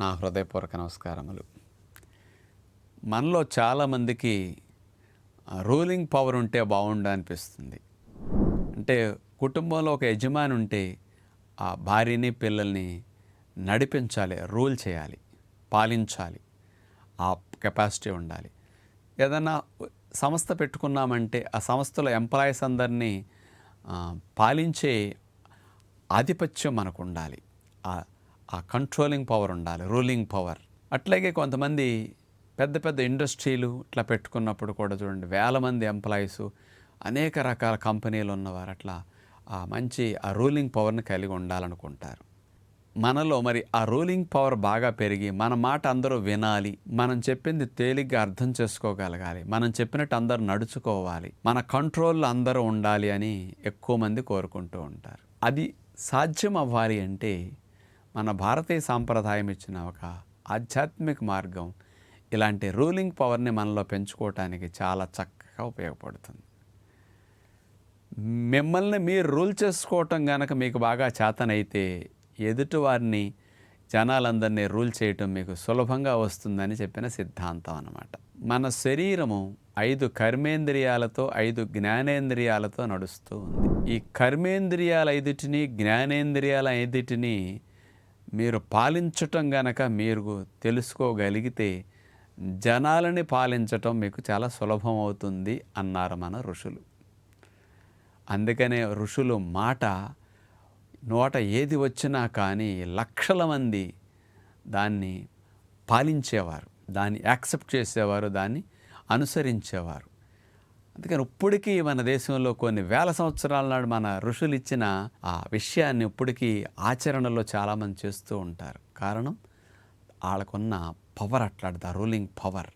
నా హృదయపూర్వక నమస్కారములు. మనలో చాలామందికి రూలింగ్ పవర్ ఉంటే బాగుండు అనిపిస్తుంది. అంటే కుటుంబంలో ఒక యజమాని ఉంటే ఆ భార్యని పిల్లల్ని నడిపించాలి రూల్ చేయాలి పాలించాలి ఆ కెపాసిటీ ఉండాలి. ఏదన్నా సంస్థ పెట్టుకున్నామంటే ఆ సంస్థలో ఎంప్లాయీస్ అందరినీ పాలించే ఆధిపత్యం మనకు ఉండాలి ఆ- కంట్రోలింగ్ పవర్ ఉండాలి రూలింగ్ పవర్ అట్లాగే కొంతమంది పెద్ద పెద్ద ఇండస్ట్రీలు ఇట్లా పెట్టుకున్నప్పుడు కూడా చూడండి వేల మంది ఎంప్లాయీస్ అనేక రకాల కంపెనీలు ఉన్నవారు అట్లా ఆ మంచి ఆ రూలింగ్ పవర్ని కలిగి ఉండాలనుకుంటారు. మనలో మరి ఆ రూలింగ్ పవర్ బాగా పెరిగి మన మాట అందరూ వినాలి మనం చెప్పింది తేలిగ్గా అర్థం చేసుకోగలగాలి మనం చెప్పినట్టు అందరూ నడుచుకోవాలి మన కంట్రోల్లో అందరూ ఉండాలి అని ఎక్కువ మంది కోరుకుంటూ ఉంటారు. అది సాధ్యం అవ్వాలి అంటే మన భారతీయ సాంప్రదాయం ఇచ్చిన ఒక ఆధ్యాత్మిక మార్గం ఇలాంటి రూలింగ్ పవర్ని మనలో పెంచుకోవటానికి చాలా చక్కగా ఉపయోగపడుతుంది. మిమ్మల్ని మీరు రూల్ చేసుకోవటం కనుక మీకు బాగా చేతనైతే ఎదుటి వారిని జనాలందరినీ రూల్ చేయటం మీకు సులభంగా వస్తుందని చెప్పిన సిద్ధాంతం అన్నమాట. మన శరీరము ఐదు కర్మేంద్రియాలతో ఐదు జ్ఞానేంద్రియాలతో నడుస్తూ ఉంది. ఈ కర్మేంద్రియాల ఐదుటిని జ్ఞానేంద్రియాల ఐదుటిని మీరు పాలించటం గనక మీరు తెలుసుకోగలిగితే జనాలని పాలించటం మీకు చాలా సులభం అవుతుంది అన్నారు మన ఋషులు. అందుకనే ఋషులు మాట నోట ఏది వచ్చినా కానీ లక్షల మంది దాన్ని పాలించేవారు దాన్ని యాక్సెప్ట్ చేసేవారు దాన్ని అనుసరించేవారు. అందుకని ఇప్పటికీ మన దేశంలో కొన్ని వేల సంవత్సరాల నాడు మన ఋషులు ఇచ్చిన ఆ విషయాన్ని ఇప్పటికీ ఆచరణలో చాలామంది చేస్తూ ఉంటారు. కారణం వాళ్ళకున్న పవర్ అట్లాంటిది ఆ రూలింగ్ పవర్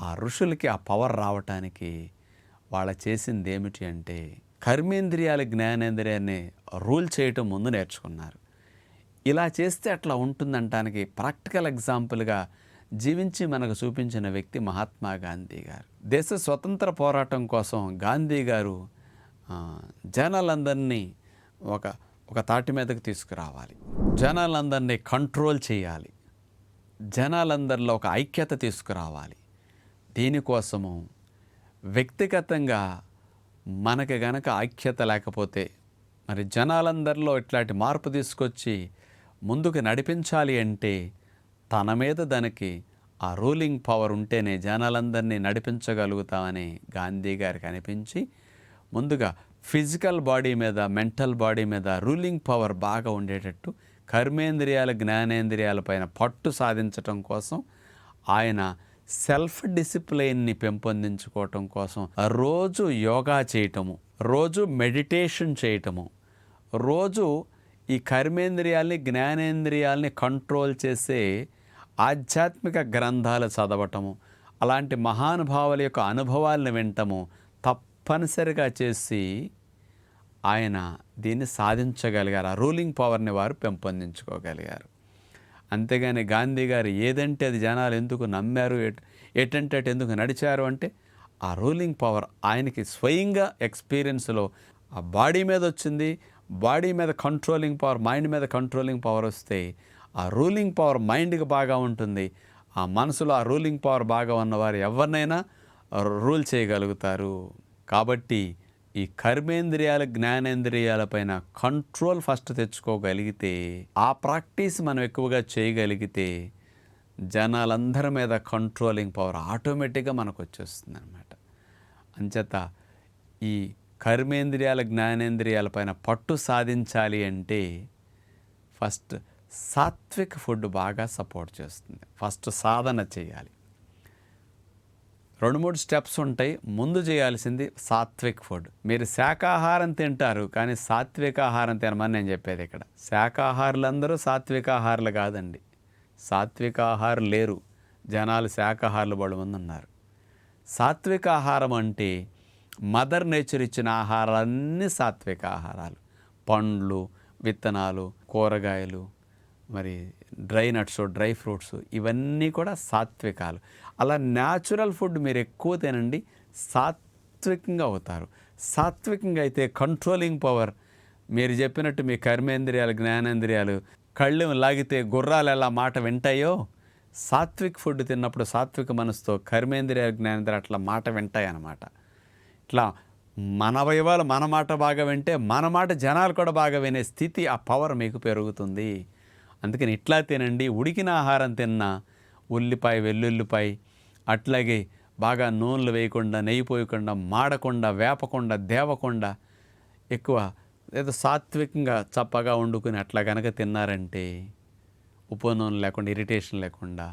ఆ ఋషులకి ఆ పవర్ రావటానికి వాళ్ళ చేసింది ఏమిటి అంటే కర్మేంద్రియాల జ్ఞానేంద్రియాన్ని రూల్ చేయటం ముందు నేర్చుకున్నారు. ఇలా చేస్తే అట్లా ఉంటుందంటానికి ప్రాక్టికల్ ఎగ్జాంపుల్గా జీవించి మనకు చూపించిన వ్యక్తి మహాత్మా గాంధీ గారు. దేశ స్వతంత్ర పోరాటం కోసం గాంధీ గారు జనాలందరినీ ఒక ఒక తాటి మీదకు తీసుకురావాలి. జనాలందరినీ కంట్రోల్ చేయాలి. జనాలందరిలో ఒక ఐక్యత తీసుకురావాలి. దీనికోసము వ్యక్తిగతంగా మనకి గనక ఐక్యత లేకపోతే మరి జనాలందరిలో ఇట్లాంటి మార్పు తీసుకొచ్చి ముందుకు నడిపించాలి అంటే తన మీద దానికి ఆ రూలింగ్ పవర్ ఉంటేనే జనాలందరినీ నడిపించగలుగుతామని గాంధీ గారికి అనిపించి ముందుగా ఫిజికల్ బాడీ మీద మెంటల్ బాడీ మీద రూలింగ్ పవర్ బాగా ఉండేటట్టు కర్మేంద్రియాల జ్ఞానేంద్రియాల పైన పట్టు సాధించటం కోసం ఆయన సెల్ఫ్ డిసిప్లైన్ని పెంపొందించుకోవటం కోసం రోజు యోగా చేయటము రోజు మెడిటేషన్ చేయటము రోజు ఈ కర్మేంద్రియాల్ని జ్ఞానేంద్రియాల్ని కంట్రోల్ చేసే ఆధ్యాత్మిక గ్రంథాలు చదవటము అలాంటి మహానుభావుల యొక్క అనుభవాలను వింటము తప్పనిసరిగా చేసి ఆయన దీన్ని సాధించగలిగారు. ఆ రూలింగ్ పవర్ని వారు పెంపొందించుకోగలిగారు. అంతేగాని గాంధీ గారు ఏదంటే అది జనాలు ఎందుకు నమ్మారు ఎటంటే అటు ఎందుకు నడిచారు అంటే ఆ రూలింగ్ పవర్ ఆయనకి స్వయంగా ఎక్స్పీరియన్స్లో ఆ బాడీ మీద వచ్చింది. బాడీ మీద కంట్రోలింగ్ పవర్ మైండ్ మీద కంట్రోలింగ్ పవర్ వస్తే ఆ రూలింగ్ పవర్ మైండ్కి బాగా ఉంటుంది. ఆ మనసులో ఆ రూలింగ్ పవర్ బాగా ఉన్నవారు ఎవరినైనా రూల్ చేయగలుగుతారు. కాబట్టి ఈ కర్మేంద్రియాల జ్ఞానేంద్రియాల పైన కంట్రోల్ ఫస్ట్ తెచ్చుకోగలిగితే ఆ ప్రాక్టీస్ మనం ఎక్కువగా చేయగలిగితే జనాలందరి మీద కంట్రోలింగ్ పవర్ ఆటోమేటిక్గా మనకు వచ్చేస్తుంది అనమాట అంచేత ఈ కర్మేంద్రియాల జ్ఞానేంద్రియాల పైన పట్టు సాధించాలి అంటే ఫస్ట్ సాత్విక్ ఫుడ్ బాగా సపోర్ట్ చేస్తుంది. ఫస్ట్ సాధన చేయాలి. రెండు మూడు స్టెప్స్ ఉంటాయి. ముందు చేయాల్సింది సాత్విక్ ఫుడ్. మీరు శాకాహారం తింటారు కానీ సాత్విక ఆహారం తినమని నేను చెప్పేది ఇక్కడ. శాకాహారులందరూ సాత్విక ఆహారాలు కాదండి. సాత్విక ఆహారం లేరు. జనాలు శాకాహారులు బడి మంది ఉన్నారు. సాత్విక ఆహారం అంటే మదర్ నేచర్ ఇచ్చిన ఆహారాలన్నీ సాత్విక ఆహారాలు పండ్లు విత్తనాలు కూరగాయలు మరి డ్రై నట్స్ డ్రై ఫ్రూట్స్ ఇవన్నీ కూడా సాత్వికాలు. అలా న్యాచురల్ ఫుడ్ మీరు ఎక్కువ తినండి సాత్వికంగా అవుతారు. సాత్వికంగా అయితే కంట్రోలింగ్ పవర్. మీరు చెప్పినట్టు మీ కర్మేంద్రియాలు జ్ఞానేంద్రియాలు కళ్ళు లాగితే గుర్రాలు ఎలా మాట వింటాయో సాత్విక్ ఫుడ్ తిన్నప్పుడు సాత్విక మనసుతో కర్మేంద్రియాలు జ్ఞానేంద్రియాలు అట్లా మాట వింటాయి అన్నమాట ఇట్లా మన అవయవాలు మన మాట బాగా వింటే మన మాట జనాలు కూడా బాగా వినే స్థితి ఆ పవర్ మీకు పెరుగుతుంది. అందుకని ఇట్లా తినండి ఉడికిన ఆహారం తిన్నా ఉల్లిపాయ వెల్లుల్లిపాయ అట్లాగే బాగా నూనెలు వేయకుండా నెయ్యి పోయకుండా మాడకుండా వేపకుండా దేవకుండా ఎక్కువ ఏదో సాత్వికంగా చప్పగా వండుకుని అట్లా కనుక తిన్నారంటే ఉప్పు నూనె లేకుండా ఇరిటేషన్ లేకుండా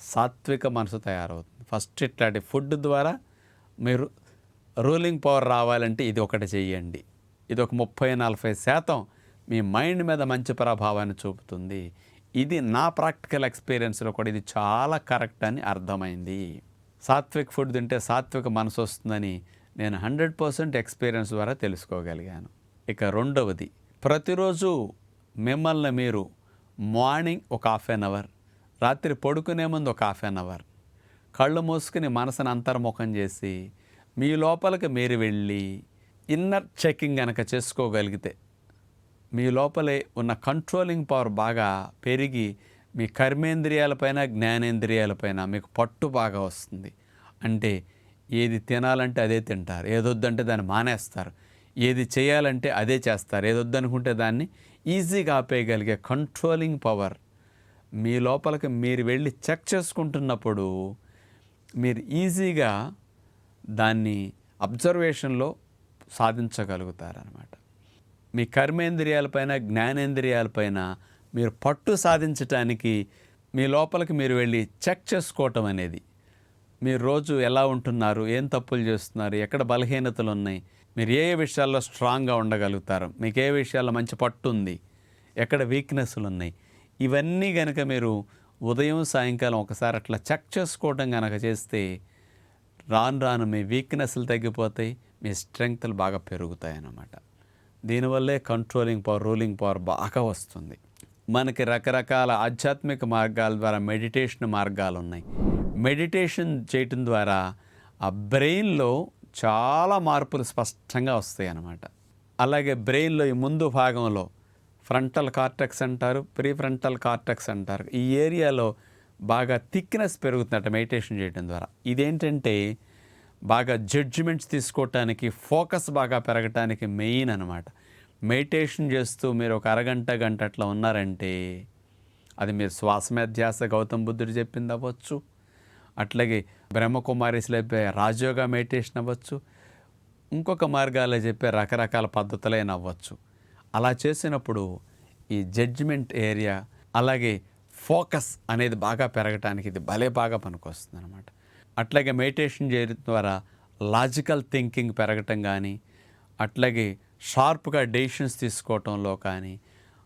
సాత్విక మనసు తయారవుతుంది. ఫస్ట్ ఇట్లాంటి ఫుడ్ ద్వారా మీరు రూలింగ్ పవర్ రావాలంటే ఇది ఒకటి చెయ్యండి ఇది ఒక ముప్పై నలభై శాతం మీ మైండ్ మీద మంచి ప్రభావాన్ని చూపుతుంది. ఇది నా ప్రాక్టికల్ ఎక్స్పీరియన్స్లో కూడా ఇది చాలా కరెక్ట్ అని అర్థమైంది. సాత్విక్ ఫుడ్ తింటే సాత్విక మనసు వస్తుందని నేను హండ్రెడ్ పర్సెంట్ ఎక్స్పీరియన్స్ ద్వారా తెలుసుకోగలిగాను. ఇక రెండవది ప్రతిరోజు మిమ్మల్ని మీరు మార్నింగ్ ఒక హాఫ్ అన్ అవర్ రాత్రి పడుకునే ముందు ఒక హాఫ్ అన్ అవర్ కళ్ళు మూసుకుని మనసును అంతర్ముఖం చేసి మీ లోపలికి మీరు వెళ్ళి ఇన్నర్ చెకింగ్ కనుక చేసుకోగలిగితే మీ లోపలే ఉన్న కంట్రోలింగ్ పవర్ బాగా పెరిగి మీ కర్మేంద్రియాలపైన జ్ఞానేంద్రియాలపైన మీకు పట్టు బాగా వస్తుంది. అంటే ఏది తినాలంటే అదే తింటారు. ఏదొద్దంటే దాన్ని మానేస్తారు. ఏది చేయాలంటే అదే చేస్తారు. ఏదొద్దనుకుంటే దాన్ని ఈజీగా ఆపేయగలిగే కంట్రోలింగ్ పవర్ మీ లోపలికి మీరు వెళ్ళి చెక్ చేసుకుంటున్నప్పుడు మీరు ఈజీగా దాన్ని అబ్జర్వేషన్లో సాధించగలుగుతారనమాట మీ కర్మేంద్రియాలపైన జ్ఞానేంద్రియాలపైన మీరు పట్టు సాధించటానికి మీ లోపలికి మీరు వెళ్ళి చెక్ చేసుకోవటం అనేది. మీరు రోజు ఎలా ఉంటున్నారు ఏం తప్పులు చేస్తున్నారు ఎక్కడ బలహీనతలు ఉన్నాయి మీరు ఏ ఏ విషయాల్లో స్ట్రాంగ్గా ఉండగలుగుతారు మీకు ఏ విషయాల్లో మంచి పట్టు ఉంది ఎక్కడ వీక్నెస్లు ఉన్నాయి ఇవన్నీ కనుక మీరు ఉదయం సాయంకాలం ఒకసారి అట్లా చెక్ చేసుకోవటం కనుక చేస్తే రాను రాను మీ వీక్నెస్లు తగ్గిపోతాయి మీ స్ట్రెంగ్త్లు బాగా పెరుగుతాయి అన్నమాట దీనివల్లే కంట్రోలింగ్ పవర్ రూలింగ్ పవర్ బాగా వస్తుంది. మనకి రకరకాల ఆధ్యాత్మిక మార్గాల ద్వారా మెడిటేషన్ మార్గాలు ఉన్నాయి. మెడిటేషన్ చేయటం ద్వారా ఆ బ్రెయిన్లో చాలా మార్పులు స్పష్టంగా వస్తాయి అన్నమాట అలాగే బ్రెయిన్లో ఈ ముందు భాగంలో ఫ్రంటల్ కార్టెక్స్ అంటారు ప్రీ ఫ్రంటల్ కార్టెక్స్ అంటారు. ఈ ఏరియాలో బాగా థిక్నెస్ పెరుగుతుందట మెడిటేషన్ చేయడం ద్వారా. ఇదేంటంటే బాగా జడ్జిమెంట్స్ తీసుకోవటానికి ఫోకస్ బాగా పెరగటానికి మెయిన్ అనమాట మెడిటేషన్ చేస్తూ మీరు ఒక అరగంట గంట అట్లా ఉన్నారంటే అది మీరు శ్వాస మీద ధ్యాస గౌతమ్ బుద్ధుడు చెప్పింది అవ్వచ్చు. అట్లాగే బ్రహ్మకుమారిస్ చెప్పే రాజయోగా మెడిటేషన్ అవ్వచ్చు. ఇంకొక మార్గాల్లో చెప్పే రకరకాల పద్ధతులైన అవ్వచ్చు. అలా చేసినప్పుడు ఈ జడ్జిమెంట్ ఏరియా అలాగే ఫోకస్ అనేది బాగా పెరగటానికి ఇది భలే బాగా పనికొస్తుంది అనమాట అట్లాగే మెడిటేషన్ చేయడం ద్వారా లాజికల్ థింకింగ్ పెరగటం కానీ అట్లాగే షార్ప్గా డెసిషన్స్ తీసుకోవటంలో కానీ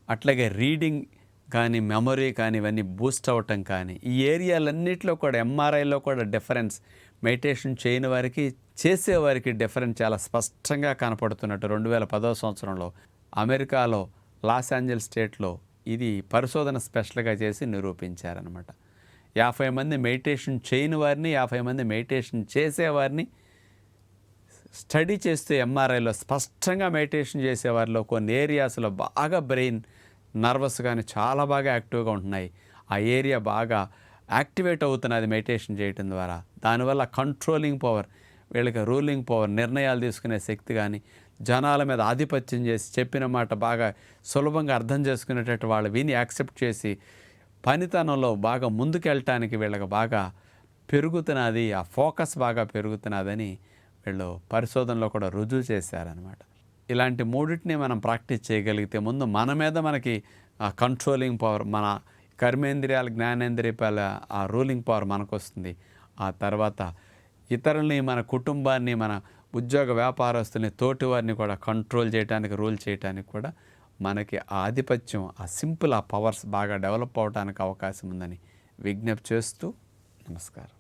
అట్లాగే రీడింగ్ కానీ మెమరీ కానీ ఇవన్నీ బూస్ట్ అవ్వటం కానీ ఈ ఏరియాలన్నింటిలో కూడా ఎంఆర్ఐలో కూడా డిఫరెన్స్ మెడిటేషన్ చేయని వారికి చేసేవారికి డిఫరెన్స్ చాలా స్పష్టంగా కనపడుతున్నట్టు రెండు వేల పదో సంవత్సరంలో అమెరికాలో లాస్ ఏంజల్స్ స్టేట్లో ఇది పరిశోధన స్పెషల్గా చేసి నిరూపించారనమాట యాభై మంది మెడిటేషన్ చేయని వారిని యాభై మంది మెడిటేషన్ చేసేవారిని స్టడీ చేస్తే ఎంఆర్ఐలో స్పష్టంగా మెడిటేషన్ చేసేవారిలో కొన్ని ఏరియాస్లో బాగా బ్రెయిన్ నర్వస్ కానీ చాలా బాగా యాక్టివ్గా ఉంటున్నాయి. ఆ ఏరియా బాగా యాక్టివేట్ అవుతున్నది మెడిటేషన్ చేయటం ద్వారా. దానివల్ల కంట్రోలింగ్ పవర్ వీళ్ళకి రూలింగ్ పవర్ నిర్ణయాలు తీసుకునే శక్తి కానీ జనాల మీద ఆధిపత్యం చేసి చెప్పిన మాట బాగా సులభంగా అర్థం చేసుకునేటట్టు వాళ్ళు విని యాక్సెప్ట్ చేసి పనితనంలో బాగా ముందుకెళ్ళటానికి వీళ్ళకి బాగా పెరుగుతున్నది ఆ ఫోకస్ బాగా పెరుగుతున్నదని వీళ్ళు పరిశోధనలో కూడా రుజువు చేశారనమాట ఇలాంటి మూడింటిని మనం ప్రాక్టీస్ చేయగలిగితే ముందు మన మీద మనకి ఆ కంట్రోలింగ్ పవర్ మన కర్మేంద్రియాల జ్ఞానేంద్రియాల ఆ రూలింగ్ పవర్ మనకు వస్తుంది ఆ తర్వాత ఇతరుల్ని మన కుటుంబాన్ని మన ఉద్యోగ వ్యాపారస్తుల్ని తోటి వారిని కూడా కంట్రోల్ చేయడానికి రూల్ చేయడానికి కూడా మనకి ఆధిపత్యం ఆ సింపుల్ ఆ పవర్స్ బాగా డెవలప్ అవడానికి అవకాశం ఉందని విజ్ఞప్తి చేస్తూ నమస్కారం.